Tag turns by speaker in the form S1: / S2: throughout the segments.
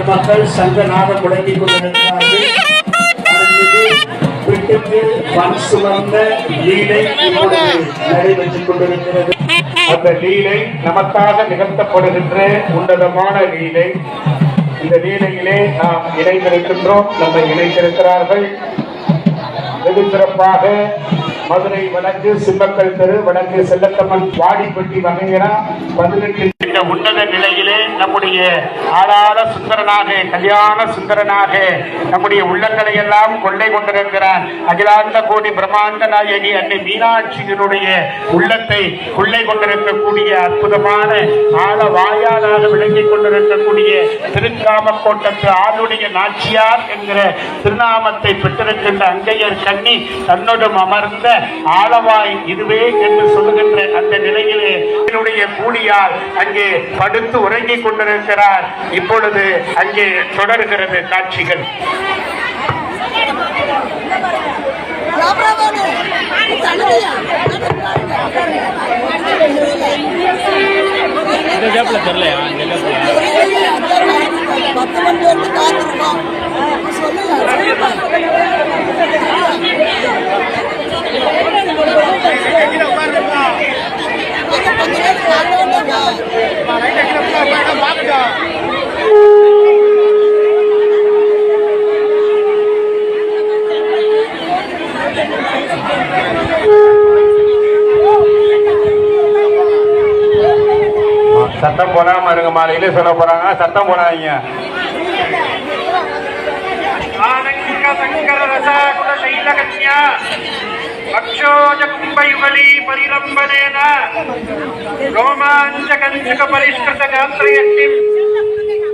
S1: இந்த மக்கள் சங்கநாதம் முழங்கிக் கொண்டிருக்கிறார்கள் வீட்டுக்கு மண் சுமந்த லீலை இப்பொழுது நடைபெற்றுக் கொண்டிருக்கிறது.
S2: அந்த லீலை நமக்காக நிகழ்த்தப்படுகின்ற உன்னதமான லீலை. இந்த லீலையிலே நாம் இணைந்திருக்கின்றோம். நம்மை இணைந்திருக்கிறார்கள் வெகு சிறப்பாக மதுரை வடக்கு சிம்மக்கல் தெரு வடக்கு செல்லத்தம்மன் வாடிப்பட்டி வகையினா பதினெட்டு இந்த உன்னத நிலையிலே நம்முடைய ஆளாத சுந்தரனாக கல்யாண சுந்தரனாக நம்முடைய உள்ளங்களை எல்லாம் கொள்ளை கொண்டிருக்கிறான். அகிலாந்த கோடி பிரம்மாண்ட நாயகி அன்னை மீனாட்சியினுடைய உள்ளத்தை கொள்ளை கொண்டிருக்கக்கூடிய அற்புதமான ஆழ வாயாளாக விளங்கிக் கொண்டிருக்கக்கூடிய திருக்காமக்கோட்டத்து ஆளுடைய நாச்சியார் என்கிற திருநாமத்தை பெற்றிருக்கின்ற அங்கையர் கண்ணி தன்னுடன் அமர்ந்த ஆளவாய் இதுவே என்று சொல்லுகின்ற அந்த நிலையிலே என்னுடைய கூலியால் அங்கே படுத்து உறங்கிக் கொண்டிருக்கிறார். இப்பொழுது அங்கே தொடர்கிறது காட்சிகள்.
S3: இந்த கேப்ல தெரியலையா?
S2: சத்தம் போடாம இருங்க மாலையிலே சொல்ல போறாங்க சத்தம் போடாதீங்க ஆனங்கிக சங்கர ரசாகுல சைலகன்யா அக்ஷோஜ கும்பயுகலி பரிலம்பனேன ரோமாஞ்சகஞ்சுக பரிஷ்கிருத காத்ரயட்டிம்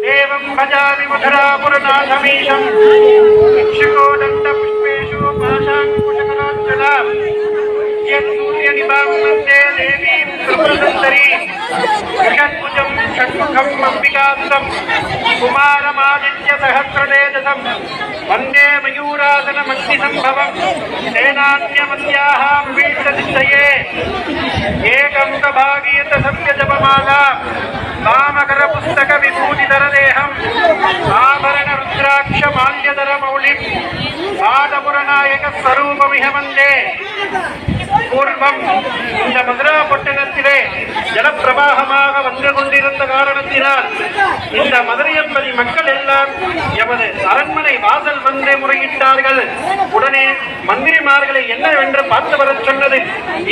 S2: தேவம் பஜாமி மதுராபுரநாதமீஷம் இக்ஷுகோ సహస్రనేదసం వందే మయూరాసనమగ్నిసంభవం. సేనాన్యమన్యాహ పీఠసిద్ధయే ఏకంకభాగీయత సవ్యజపమాల. వామకర పుస్తక విభూతిధరదేహం ఆభరణ రుద్రాక్ష మాల్యధర మౌళిం పాదపురనాయక స్వరూపమిహ వందే ಪೂರ್ವಂ ಇಂದ ಮಧುರಾ ಪಟ್ಟಣತ್ತಿಲೆ ಜಲಪ್ರವಾಹಮಾಗ ವಂದ್ರಗೊಂಡಿ இந்த காரணத்தினால் இந்த மதுரையம்பதி மக்கள் எல்லாம் எமது அரண்மனை வாசல் வந்து முறையிட்டார்கள். உடனே தாய்மார்களை என்னவென்று பார்த்து வர சொன்னது?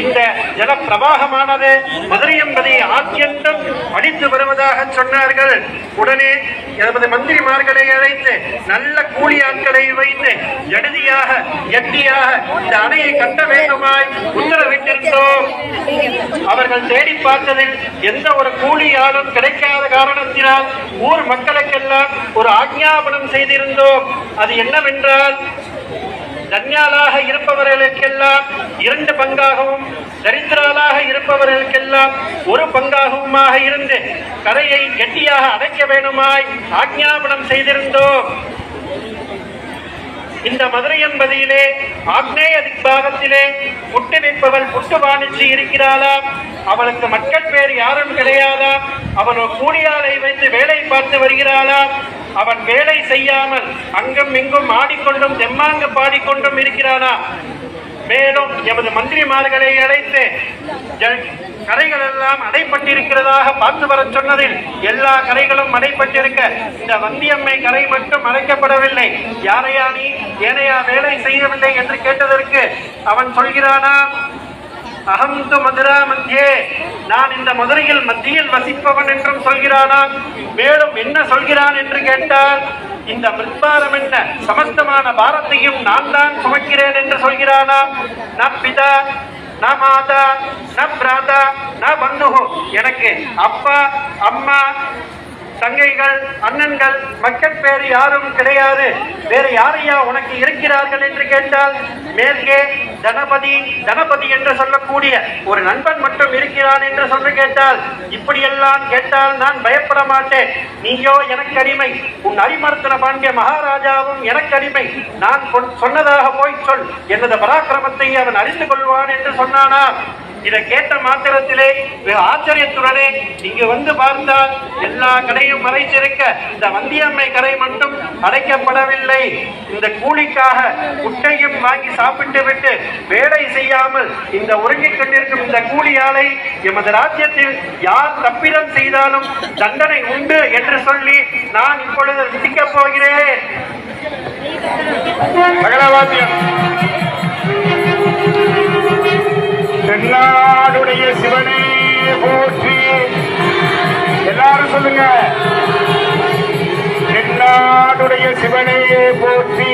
S2: இந்த ஜல பிரவாகமானது மதுரை என்பதை ஆத்தியந்தம் படித்து வருவதாக சொன்னார்கள். உடனே எனது மந்திரிமார்களை அழைத்து நல்ல கூலி ஆட்களை வைத்து எழுதியாக எட்டியாக இந்த அணையை கட்ட வேண்டுமாய் உத்தரவிட்டிருந்தோம் அவர்கள் தேடி பார்த்ததில் எந்த ஒரு கூலி ஆளும் கிடைக்காத காரணத்தினால் ஊர் மக்களுக்கெல்லாம் ஒரு ஆக்ஞாபனம் செய்திருந்தோம். அது என்னவென்றால் தன்யாளாக இருப்பவர்களுக்கெல்லாம் இரண்டு பங்காகவும் தரித்திராளாக இருப்பவர்களுக்கெல்லாம் ஒரு பங்காகவுமாக இருந்து கரையை கெட்டியாக அடைக்க வேணுமாய் ஆக்ஞாபனம் செய்திருந்தோம். இந்த மதுரை என்பதிலே ஆக்னேய திக்பாகத்திலே புட்டு நிற்பவள் புட்டு வாணிச்சு இருக்கிறாளா அவளுக்கு மக்கள் பேர் யாரும் கிடையாதா அவன் கூலியாலை வைத்து வேலை பார்த்து வருகிறாளா அவன் வேலை செய்யாமல் அங்கும் இங்கும் ஆடிக்கொண்டும் தெம்மாங்க பாடிக்கொண்டும் இருக்கிறானா? மேலும் எமது மந்திரிமார்களை அழைத்து கரைகள் எல்லாம் அடைப்பட்டிருக்கிறதாக பார்த்து வரச் சொன்னதில் எல்லா கரைகளும் அடைப்பட்டிருக்க இந்த வந்தியம்மை கரை மட்டும் அடைக்கப்படவில்லை. யாரையா நீ ஏனையா வேலை செய்யவில்லை? என்று கேட்டதற்கு அவன் சொல்கிறானா? அகம் து மதுரா மத்தியே. நான் இந்த மதுரையில் மத்தியில் வசிப்பவன் என்றும் சொல்கிறானா மேலும் என்ன சொல்கிறான் என்று கேட்டால் இந்த மிருத்பாரம் என்ன? சமஸ்தமான பாரத்தையும் நான் தான் சுமக்கிறேன் என்று சொல்கிறானா ந பிதா ந மாதா ந பிராதா ந பந்து எனக்கு அப்பா அம்மா தங்கைகள் அண்ணன்கள் மக்கள் பேர் யாரும் கிடையாது. வேறு யாரையா உனக்கு இருக்கிறார்கள் என்று கேட்டால் மேற்கே தனபதி தனபதி என்று சொல்லக்கூடிய ஒரு நண்பன் மட்டும் இருக்கிறான் என்று சொல்லி கேட்டால் இப்படியெல்லாம் கேட்டால் நான் பயப்பட மாட்டேன். நீயோ எனக்கு அடிமை. உன் அரிமர்த்தன பாண்டிய மகாராஜாவும் எனக்கு அடிமை. நான் சொன்னதாக போய் சொல். எனது பராக்கிரமத்தை அவன் அறிந்து கொள்வான் என்று சொன்னானா? இதை கேட்ட மாத்திரத்திலே ஆச்சரியத்துடனே இங்கு வந்து பார்த்தால் எல்லா கடையும் மறைத்திருக்க இந்த வந்தியம்மை கடை மட்டும் அடைக்கப்படவில்லை. இந்த கூலிக்காக முட்டையும் வாங்கி சாப்பிட்டு விட்டு வேலை செய்யாமல் இந்த உறங்கிக் கொண்டிருக்கும் இந்த கூலி ஆளை எமது ராஜ்யத்தில் யார் தப்பிதம் செய்தாலும் தண்டனை உண்டு என்று சொல்லி நான் இப்பொழுது சிக்கப் போகிறேன்.
S4: மகளவாத்தியம் சொல்லுங்க தென்னாடுடைய சிவனே போற்றி.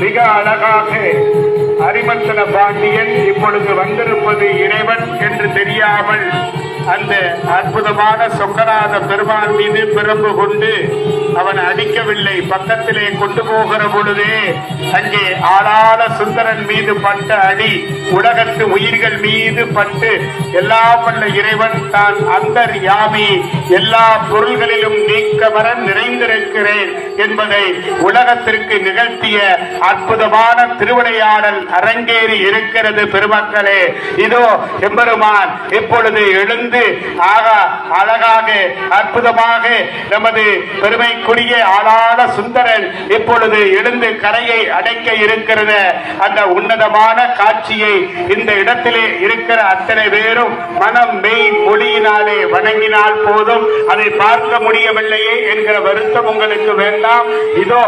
S4: மிக அழகாக அரிமந்தன பாண்டியன் இப்பொழுது வந்திருப்பது இறைவன் என்று தெரியாமல் அந்த அற்புதமான சொக்கநாத பெருமான் மீது பிரம்பு கொண்டு அவன் அடிக்கவில்லை. பக்கத்திலே கொண்டு போகிற பொழுதே அங்கே ஆளாள சுந்தரன் மீது பட்ட அடி உலகத்து உயிர்கள் மீது பட்டு எல்லாம் வல்ல இறைவன் தான் அந்தர் யாமி எல்லா பொருள்களிலும் நீக்க வர நிறைந்திருக்கிறேன் என்பதை உலகத்திற்கு நிகழ்த்திய அற்புதமான திருவிளையாடல் அரங்கேறி இருக்கிறது பெருமக்களே. இதோ எம்பெருமான் இப்பொழுது எழுந்து ஆக அழகாக அற்புதமாக நமது பெருமைக்குரிய ஆளான சுந்தரன் இப்பொழுது எழுந்து கரையை அடைக்க இருக்கிறத அந்த உன்னதமான காட்சியை இந்த இடத்திலே இருக்கிற அத்தனை பேரும் மனம் மெய் மொழியினாலே வணங்கினால் போதும். அதை பார்க்க முடியவில்லையே என்கிற வருத்தம் உங்களுக்கு வேண்டாம். இதோ